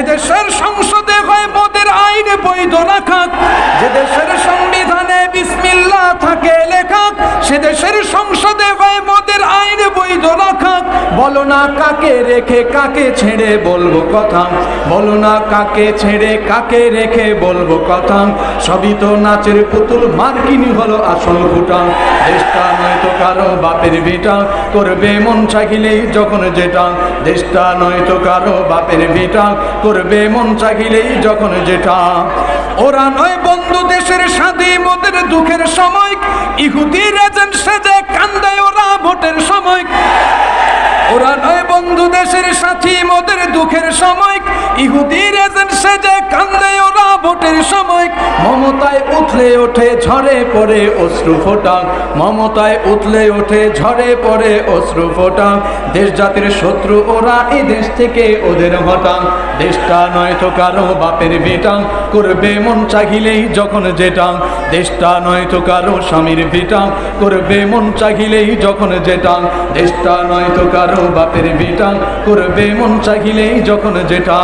দেশের সংসদে মোদের আইনে বৈধ রাখাক। যে দেশের সংবিধানে বিসমিল্লা থাকে লেখা সে দেশের সংসদে মোদের আইনে বলো না কাকে রেখে, কাকে ছেড়ে বলব কথা? বলো না কাকে ছেড়ে, কাকে রেখে বলব কথা? সবই তো নাচের পুতুল, মার্কিনি হলো আসল ফুটা দেশটা নয়তো কারও বাপের ভিটা, করবে মন চাহিলেই যখন যেটা। দেশটা নয়তো কারও বাপের ভিটা, করবে মন চাহিলেই যখন যেটা। ওরা নয় বন্ধু দেশের মোদের দুঃখের সময় ইহুদি এজেন্ট সেজে ওরা নয় বন্ধু দেশের সাথী মোদের দুঃখের সময়। ইহুদির এজেন্ট সেজে কান্দে ওরা। ভোটের সময় মমতায় উঠলে ওঠে, ঝরে পড়ে অশ্রু ফোটা। মমতায় উঠলে ওঠে, ঝরে পড়ে অশ্রু ফোটা। দেশ জাতির শত্রু ওরা এই দেশ থেকে ওদের হটাং। দেশটা নয় তো কারও বাপের বেটাং করবে মন চাহিলেই যখন যেটাং। দেশটা নয় তো কারও স্বামীর বেটাং করবে মন চাহিলেই যখন যেটাং। দেশটা নয় তো কারও বাপের বেটাং করবে মন চাহিলেই যখন যেটা।